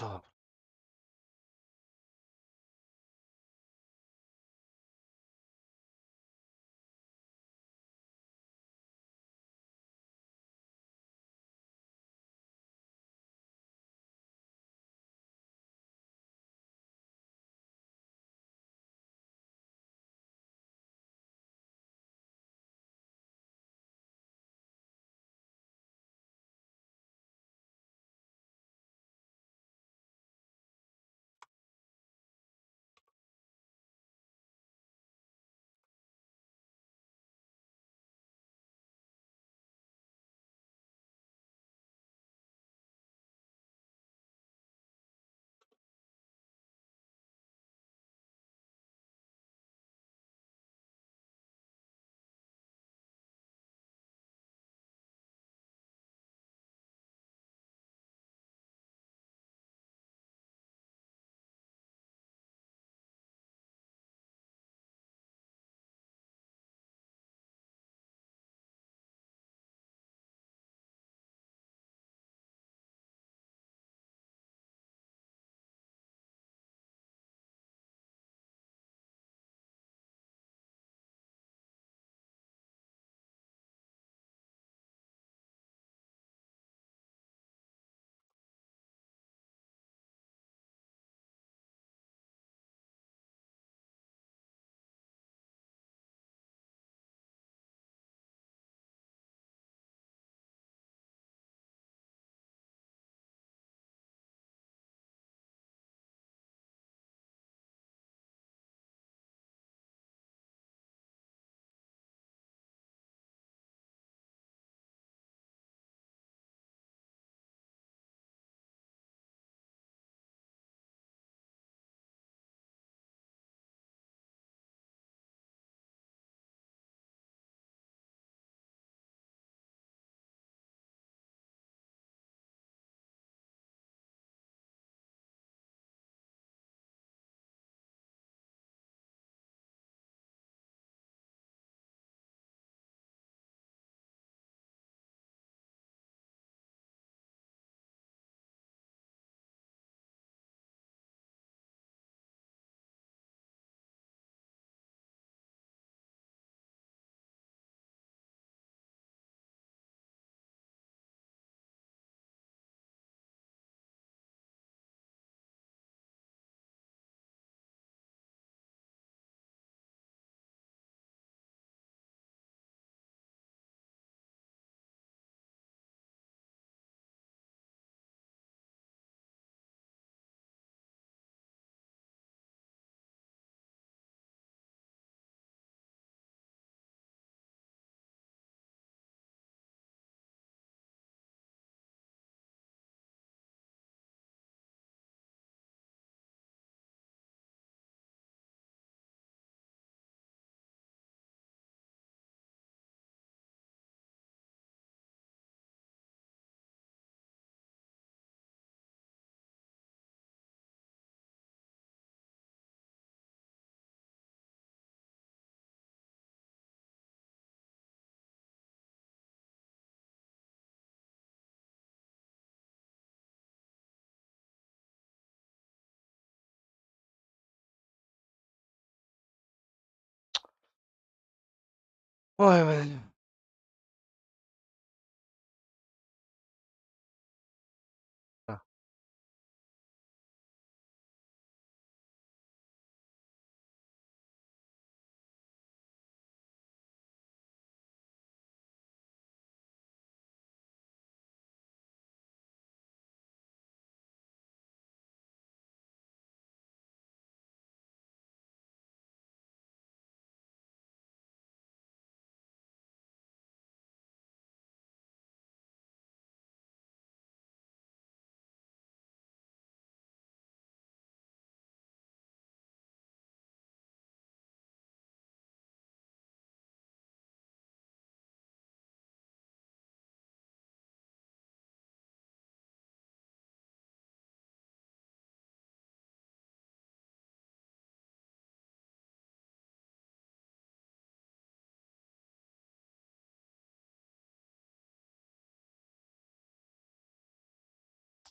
Так. 哎呀，我的！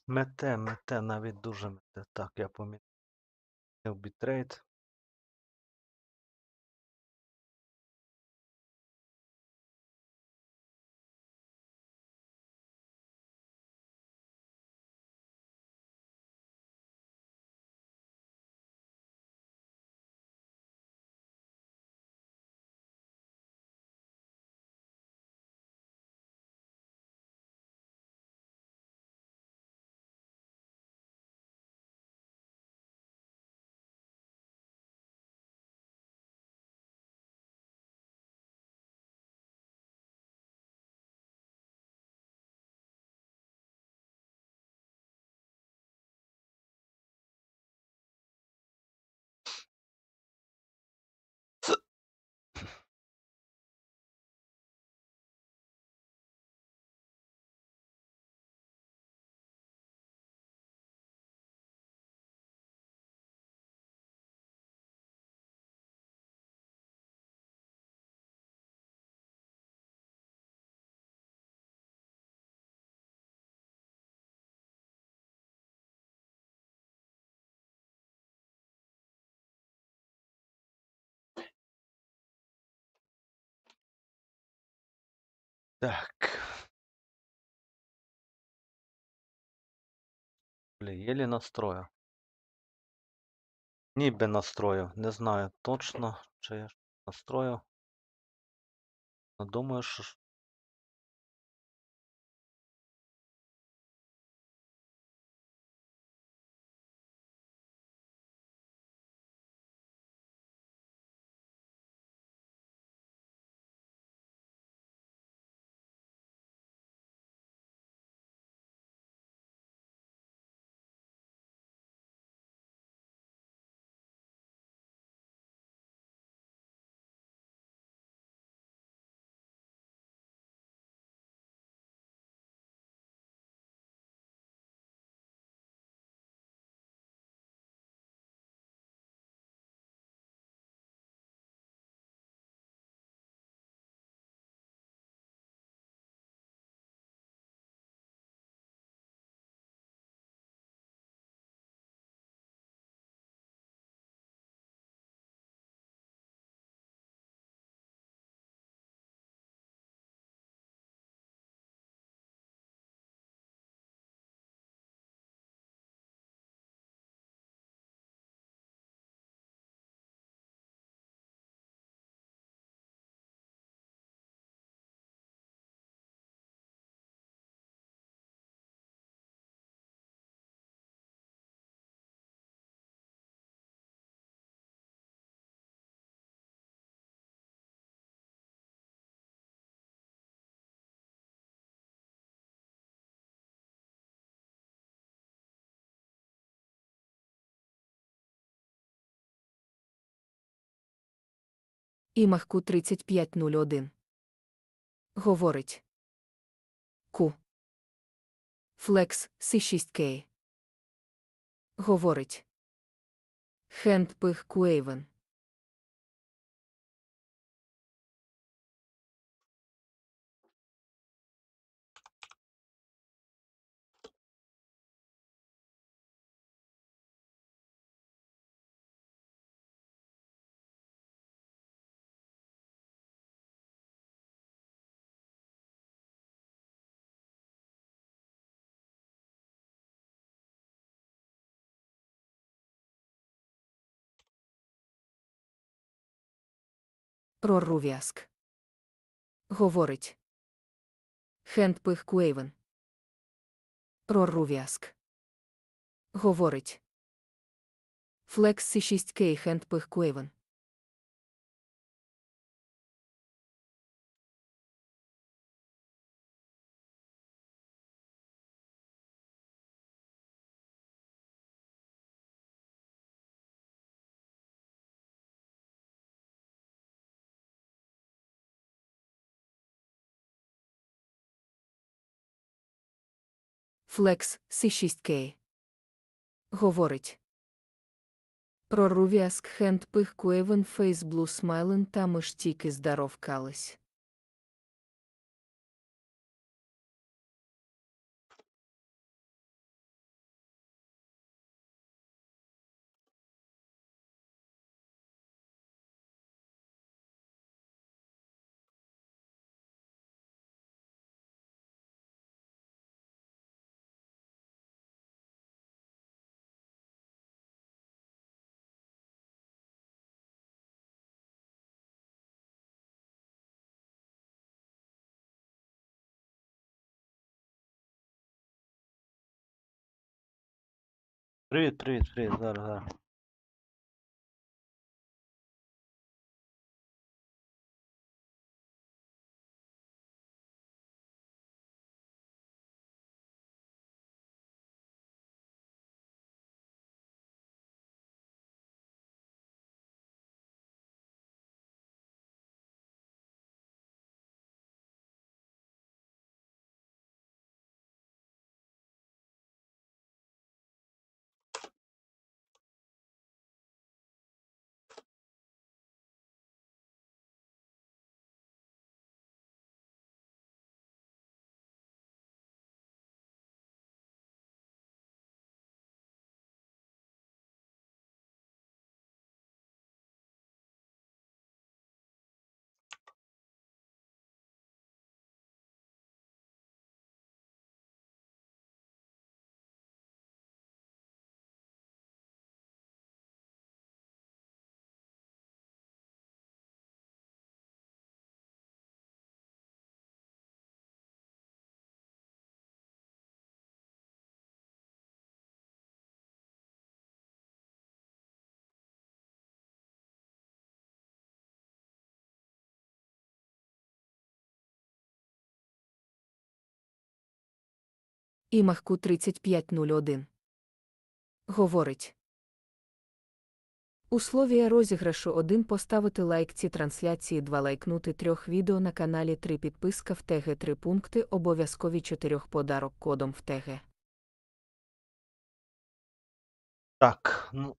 Мете, мете, навіть дуже мете. Так, я помітив бітрейт. Так. Блін, єлі настрою. Ніби настрою. Не знаю точно, чи я настрою. Думаю, що. Імахку 3501. Говорить. Ку. Флекс С6К. Говорить. Хендпих Куейвен. Прорув'язк. Говорить. Хендпих Куейвен. Прорув'язк. Говорить. Флекс С6К Хендпих Куейвен. Флекс С6К. Говорить. Про Прорув'язк Хендпих Куейвен Фейсблу Смайлен та ми ж тільки здоровкались. Привіт, привіт, привіт. Зараз, зараз. Імахку 3501. Говорить. Условія розіграшу 1 поставити лайк ці трансляції 2 лайкнути трьох відео на каналі 3 підписка в ТГ 3 пункти обов'язкові 4 подарок кодом в ТГ. Так, ну,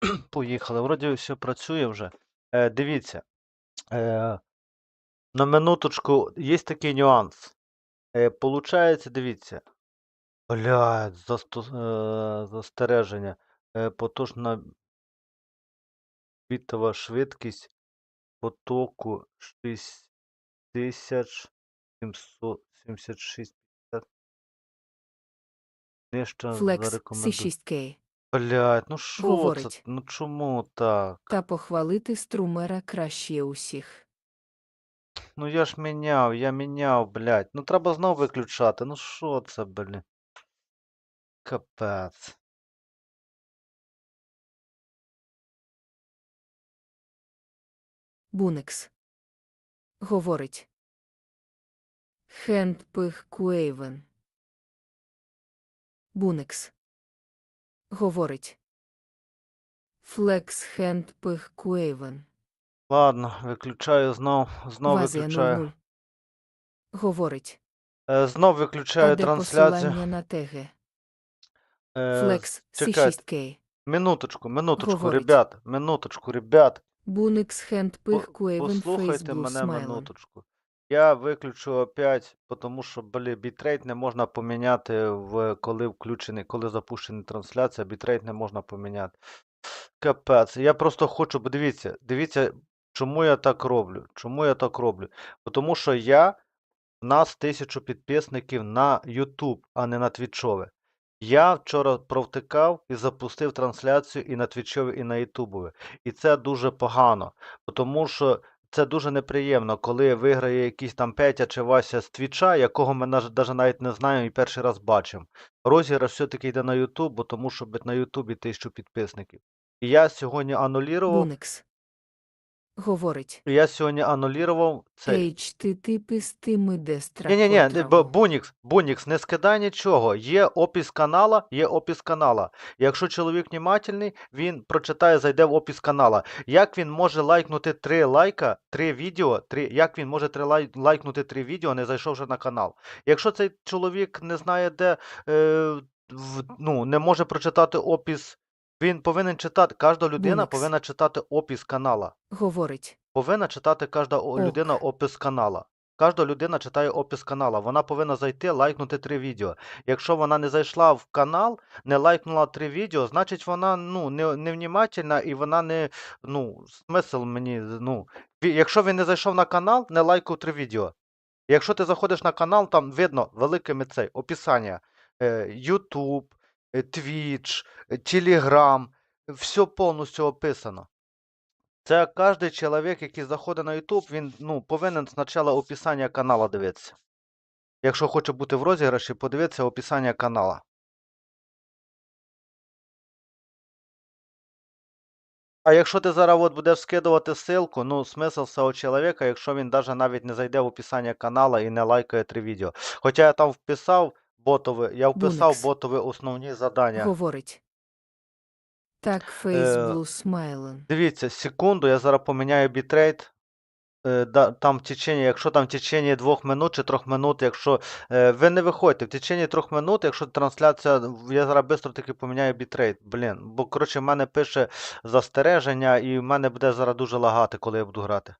поїхали. Вроді все працює вже. Е, дивіться. Е, на минуточку є такий нюанс. Е, получається, дивіться. Блядь, засто, е, застереження. Е, потужна бітова швидкість потоку 6776 Нижче Флекс зарекомендую. C6K. Блядь, ну що це? Говорить. Ну чому так? Та похвалити струмера краще усіх. Ну я ж міняв, я міняв, блядь. Ну треба знову виключати. Ну що це, блін? Капець. Бунекс. Говорить. Хендпих Куейвен. Бунекс. Говорить. Флекс Хендпих Куейвен. Ладно, виключаю знов, знов Вазія виключаю. 00. Говорить. Е, знов виключаю А де трансляцію. посилання на ТГ? Е, Флекс. C6K. Минуточку, минуточку, Говорить. ребят, минуточку, ребят. Бунекс Хендпих По- Куейвен Послухайте Фейсблу мене Смайлен. минуточку. Я виключу опять, тому що, блін, бітрейт не можна поміняти, в, коли включений, коли запущена трансляція, бітрейт не можна поміняти. Капець. Я просто хочу, бо дивіться, дивіться, чому я так роблю. Чому я так роблю? Тому що я, нас тисячу підписників на YouTube, а не на Твічове. Я вчора провтикав і запустив трансляцію і на Твічові, і на Ютубове. І це дуже погано, тому що це дуже неприємно, коли виграє якийсь там Петя чи Вася з Твіча, якого ми навіть навіть не знаємо і перший раз бачимо. Розіграш все-таки йде на Ютуб, тому що на Ютубі тисячу підписників. І я сьогодні анулірував, Бунекс. Говорить. я сьогодні анулірував цей. HTTP з тими дестра. Ні, ні, ні. Бунікс, Бунікс, не скидай нічого. Є опис канала, є опис канала. Якщо чоловік внимательний, він прочитає, зайде в опис канала. Як він може лайкнути три лайка, три відео, три, як він може три лай, лайкнути три відео, не зайшовши на канал? Якщо цей чоловік не знає, де, е, в, ну, не може прочитати опис, він повинен читати, кожна людина Бунікс. повинна читати опис канала. Говорить. Повинна читати кожна о- Ок. людина опис канала. Кожна людина читає опис канала. Вона повинна зайти, лайкнути три відео. Якщо вона не зайшла в канал, не лайкнула три відео, значить вона ну, не, невнімательна і вона не. Ну, смисл мені. Ну, ві- якщо він не зайшов на канал, не лайкав три відео. Якщо ти заходиш на канал, там видно великими цей описання. Е, YouTube, е, Twitch, е, Telegram, все повністю описано. Це кожен чоловік, який заходить на YouTube, він ну, повинен спочатку описання канала дивитися. Якщо хоче бути в розіграші, подивитися описання канала. А якщо ти зараз от будеш скидувати ссылку, ну, смисл цього чоловіка, якщо він даже навіть не зайде в описання канала і не лайкає три відео. Хоча я там вписав ботове, я вписав Бунекс. ботові основні задання. Говорить. Так, фейс блу смайлен. Дивіться, секунду, я зараз поміняю бітрейт. Е, да, там в течение, якщо там в течение двох минут чи трьох минут, якщо е, ви не виходьте, в течение трьох минут, якщо трансляція, я зараз швидко таки поміняю бітрейт. Блін, бо коротше в мене пише застереження і в мене буде зараз дуже лагати, коли я буду грати.